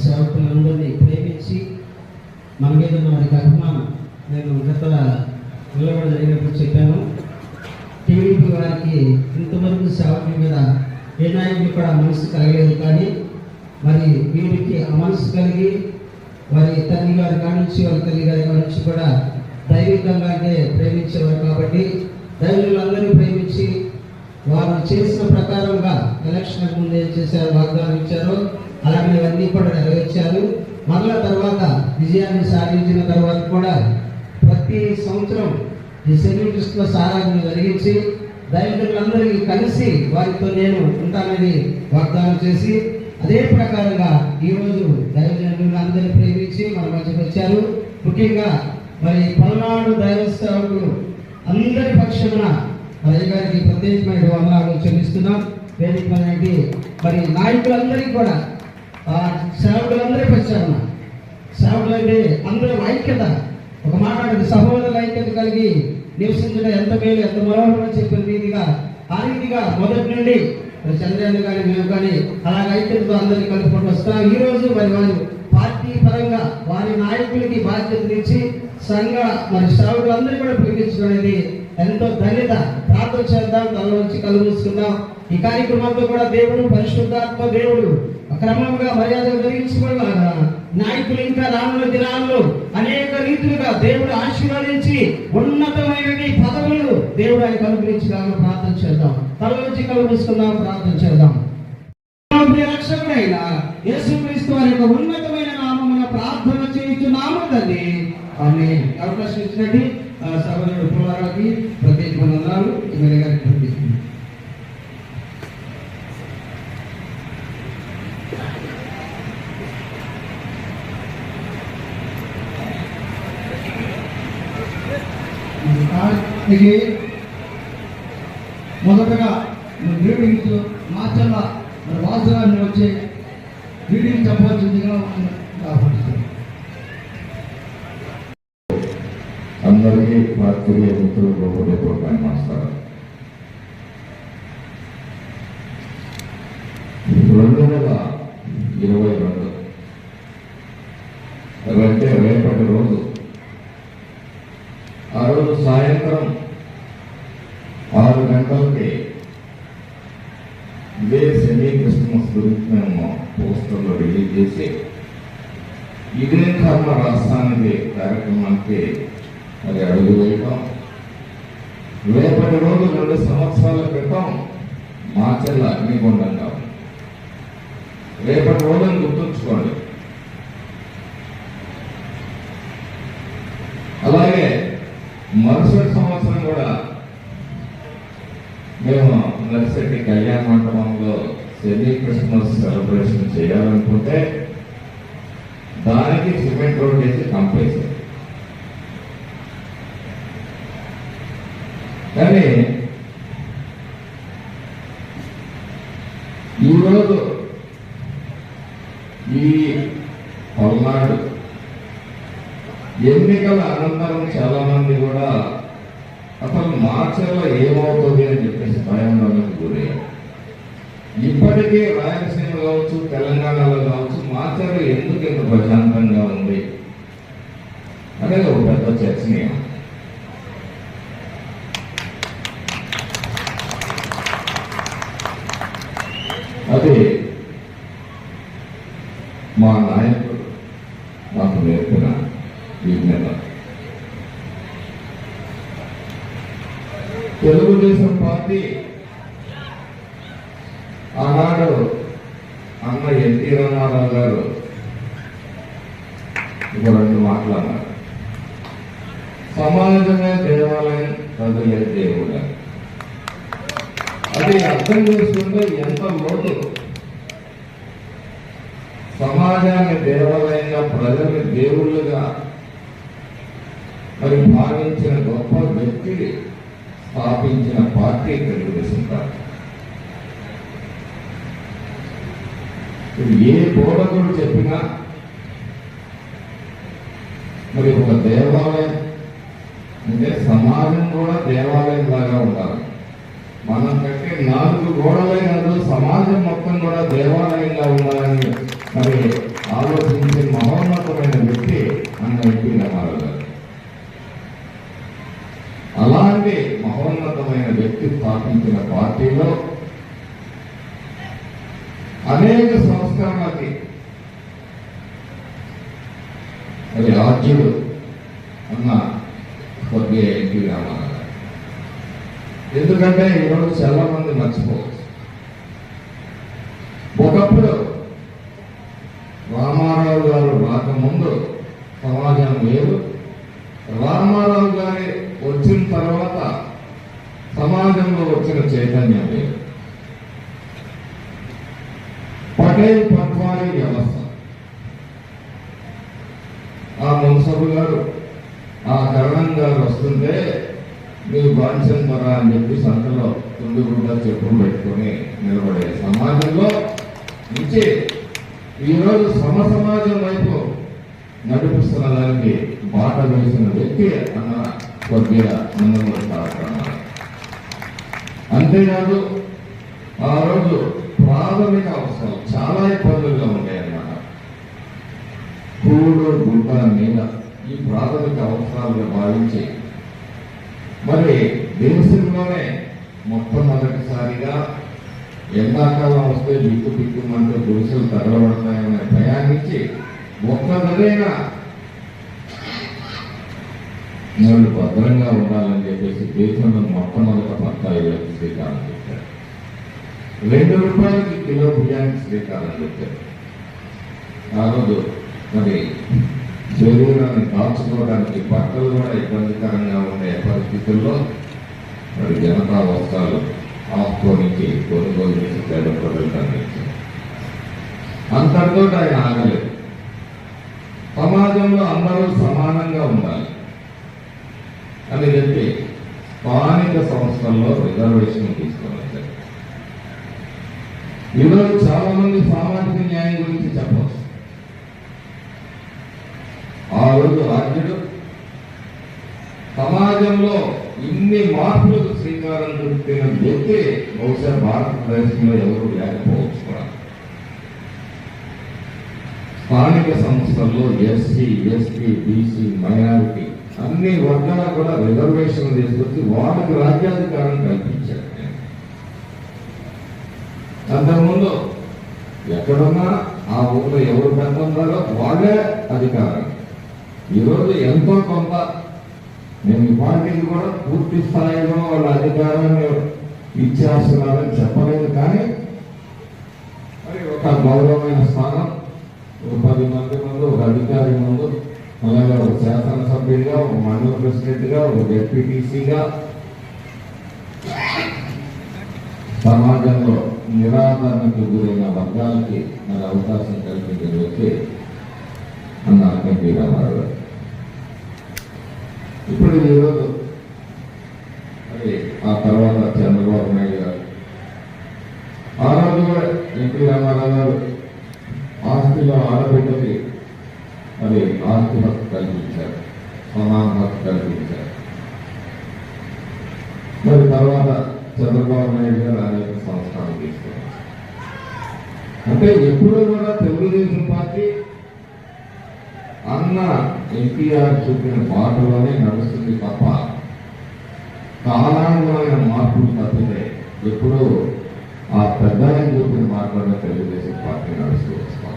సేవకులందరినీ ప్రేమించి మన మీద ఉన్న వారికి అభిమానం. నేను గత నిలబడి జరిగినప్పుడు చెప్పాను. టీడీపీ వారికి ఇంతవరకు సేవకుల మీద ఏ నాయకులు కూడా మనసు కలగలేదు కానీ మరి వీరికి ఆ మనసు కలిగి వారి తల్లి గారి కానించి వారి తల్లి గారి నుంచి కూడా దైవికంగా అంటే ప్రేమించేవారు కాబట్టి దైవులందరినీ ప్రేమించి వారు చేసిన ప్రకారంగా ఎలక్షన్ ముందు ఏం చేశారు వాగ్దానం ఇచ్చారో అలాగే ఇవన్నీ కూడా నెరవేర్చారు. మరలా తర్వాత విజయాన్ని సాధించిన తర్వాత కూడా ప్రతి సంవత్సరం ఈ సెల్యూటిస్ట్లో సారాన్ని జరిగించి దైవజనులందరికీ కలిసి వారితో నేను ఉంటానని వాగ్దానం చేసి అదే ప్రకారంగా ఈరోజు దైవజనులు అందరినీ ప్రేమించి మన మధ్యకు వచ్చారు. ముఖ్యంగా మరి పల్నాడు దైవ అందరి పక్షమున మరి గారికి ప్రత్యేకమైన వందనాలు చెల్లిస్తున్నాం. వేదిక మరి నాయకులందరికీ కూడా ఆ సేవకులందరికీ సేవకులు అంటే అందరం ఐక్యత. ఒక మాట సహోదరుల ఐక్యత కలిగి నివసించడం ఎంత మేలు ఎంత మనోహరంగా చెప్పిన రీతిగా ఆ రీతిగా మొదటి నుండి చంద్రయాన్ కానీ మేము కానీ అలాగ ఐక్యతతో అందరినీ కలుపుకుంటూ వస్తాం ఈ రోజు మరి వారు పార్టీ పరంగా వారి నాయకులకి బాధ్యత ఇచ్చి సంఘ మరి సేవకులందరూ కూడా పిలిపించడం అనేది ఎంతో ధన్యత. ప్రార్థన చేద్దాం తల నుంచి కళ్ళు మూసుకుందాం. ఈ కార్యక్రమంతో కూడా దేవుడు పరిశుద్ధాత్మ దేవుడు క్రమంగా మర్యాద జరిగించుకోవాలా? నాయకులు ఇంకా రానున్న దినాల్లో అనేక రీతులుగా దేవుడు ఆశీర్వదించి ఉన్నతమైన పదవులు దేవుడు ఆయన కనుగరించడానికి ప్రార్థన చేద్దాం. తల నుంచి కళ్ళు మూసుకుందాం ప్రార్థన చేద్దాం. రక్షకుడైన యేసుక్రీస్తు వారి యొక్క ఉన్నతమైన నామమున ప్రార్థన చేయించున్నాము తండ్రి ఆమె అవకాశం ఇచ్చినట్టు సహోదరుడు పుల్లారావుకి ప్రత్యేక వందనాలు. ఎమ్మెల్యే గారికి పంపిస్తున్నాను మొదటగా గ్రీటింగ్స్ మార్చల్లా మరి వాసనాన్ని వచ్చి గ్రీటింగ్ చెప్పవలసిందిగా అందరికీ పాత్రికేయ మిత్రులకు హృదయపూర్వక నమస్కారం రెండు వేల ఇరవై రెండు. అంటే రేపటి రోజు. ఆ రోజు సాయంత్రం ఆరు గంటలకి ఇదే సెమీ క్రిస్మస్ గురించి మేము పోస్టర్లో రిలీజ్ చేసి ఇదే కర్మ రాష్ట్రానికి కార్యక్రమానికి మరి అడుగు వేయటం. రేపటి రోజు రెండు సంవత్సరాల క్రితం మాచెల్ల అగ్నిగుండంగా ఉంది. రేపటి రోజును గుర్తుంచుకోండి. అలాగే మరుసటి సంవత్సరం కూడా మేము నర్సెట్టి కళ్యాణ మండపంలో సెమీ క్రిస్మస్ సెలబ్రేషన్ చేయాలనుకుంటే దానికి సిమెంట్ రోడ్ వేసి కంపేసారు కానీ ఈరోజు ఈ పల్నాడు ఎన్నికల అనంతరం చాలా మంది కూడా అసలు మార్చర్లో ఏమవుతుంది అని చెప్పేసి భయాందోళనకు గురయ్యారు. ఇప్పటికే రాయలసీమ కావచ్చు తెలంగాణలో కావచ్చు మార్చర్లు ఎందుకు ఇంత ప్రశాంతంగా ఉంది అనేది ఒక పెద్ద చర్చనీయం. తెలుగుదేశం పార్టీ ఆనాడు అన్న ఎన్టీ రామారావు గారు ఒక రెండు మాట్లాడారు సమాజమే దేవాలయం ప్రజలే దేవుడు. అది అర్థం చేసుకుంటే ఎంత లోటు? సమాజాన్ని దేవాలయంగా ప్రజల్ని దేవుళ్ళుగా మరి భావించిన గొప్ప వ్యక్తి స్థాపించిన పార్టీ తెలుగుదేశం పార్టీ ఏ బోధకుడు చెప్పినా మరి ఒక దేవాలయం అంటే సమాజం కూడా దేవాలయం లాగా ఉండాలి. మనం కట్టే నాలుగు గోడలైనదు సమాజం మొత్తం కూడా దేవాలయంగా ఉండాలని మరి ఆలోచించే మహోన్నతమైన వ్యక్తి అన్న ఎన్టీ రామారావు గారు అలాంటి మహోన్నతమైన స్థాపించిన పార్టీలో అనేక సంస్కరణలకి అది ఆద్యుడు అన్న స్వర్గీయ ఎన్టీ రామారావు ఎందుకంటే ఈరోజు చాలా మంది మర్చిపోవచ్చు. ఒకప్పుడు రామారావు గారు రాకముందు సమాజం వేరు. రామారావు గారి వచ్చిన తర్వాత సమాజంలో వచ్చిన చైతన్యం వేరు పటేల్ పట్వారీ వ్యవస్థ. ఆ మున్సబు గారు ఆ కరణం గారు వస్తుంటే మీరు బాధించరా అని చెప్పి సంతలో తుండుగుండా చెప్పులు పెట్టుకొని నిలబడే సమాజంలో నుంచి ఈరోజు సమ సమాజం వైపు నడిపిస్తున్న దానికి బాట వేసిన వ్యక్తి అన్న కొద్దిగా నందమూరి అంతేకాదు ఆ రోజు ప్రాథమిక అవసరాలు చాలా ఇబ్బందులుగా ఉంటాయన్నమాట కూడు గుడ్డ నీడ ఈ ప్రాథమిక అవసరాలుగా భావించి మరి దేశంలోనే మొట్టమొదటిసారిగా ఎండాకాలం వస్తే బిక్కు బిక్కుమంటూ గుడిసెలు తగలబడతాయని ప్రయాణించి ఒక్కదైనా నేను భద్రంగా ఉండాలని చెప్పేసి దేశంలో మొట్టమొదట బత్తాయిలకు శ్రీకారం చుట్టారు. రెండు రూపాయలకి కిలో బియ్యానికి శ్రీకారం చెప్పారు ఆ రోజు మరి శరీరాన్ని దాచుకోవడానికి బట్టలు కూడా ఇబ్బందికరంగా ఉండే పరిస్థితుల్లో మరి జనతా వస్త్రాలు ఆఫ్కో కొనుగోలు చేసి పేద ప్రజలకు అంతటితో ఆయన ఆగలేదు. సమాజంలో అందరూ సమానంగా ఉండాలి. అని చెప్పి స్థానిక సంస్థల్లో రిజర్వేషన్ తీసుకోవాలి. ఈరోజు చాలా మంది సామాజిక న్యాయం గురించి చెప్పవచ్చు. ఆ రోజు రాజ్యుడు సమాజంలో ఇన్ని మార్పులకు శ్రీకారం చుట్టిన వ్యక్తి బహుశా భారతదేశంలో ఎవరు లేకపోవచ్చు కూడా. స్థానిక సంస్థల్లో ఎస్సీ ఎస్టీ బీసీ మైనారిటీ అన్ని వర్గాలకు కూడా రిజర్వేషన్ తీసుకొచ్చి వాళ్ళకి రాజ్యాధికారం కల్పించారు. అంతకుముందు ఎక్కడున్నా ఆ ఊళ్ళో ఎవరు పెద్ద ఉన్నారో వాళ్ళే అధికారం. ఈరోజు ఎంతో కొంత నేను పార్టీకి కూడా పూర్తి స్థాయిలో వాళ్ళ అధికారాన్ని ఇచ్చేస్తున్నారని చెప్పలేదు కానీ మరి ఒక గౌరవమైన స్థానం ఒక పది మంది ముందు ఒక అధికారి ముందు అలాగే ఒక శాసనసభ్యుడిగా ఒక మండల ప్రెసిడెంట్గా ఒక డిప్యూటీసీగా సమాజంలో నిరాదరణకు గురైన వర్గాలకి మరి అవకాశం కల్పించిన వ్యక్తి అన్న ఎన్టీ రామారావు గారు. ఇప్పుడు ఈరోజు మరి ఆ తర్వాత చంద్రబాబు నాయుడు గారు. ఆ రోజు కూడా ఎన్టీ రామారావు గారు మరి ఆస్తి హక్కు కల్పించారు సమాన కల్పించారు మరి తర్వాత చంద్రబాబు నాయుడు గారు అనేక సంస్థలు తీసుకున్నారు. అంటే ఎప్పుడూ కూడా తెలుగుదేశం పార్టీ అన్న ఎన్టీఆర్ చూపిన బాటలోనే నడుస్తుంది తప్ప కాలానుగుణమైన మార్పులు తప్పితే ఎప్పుడూ ఆ పెద్ద చూపిన మార్గంలో తెలుగుదేశం పార్టీ నడుస్తూ వస్తాం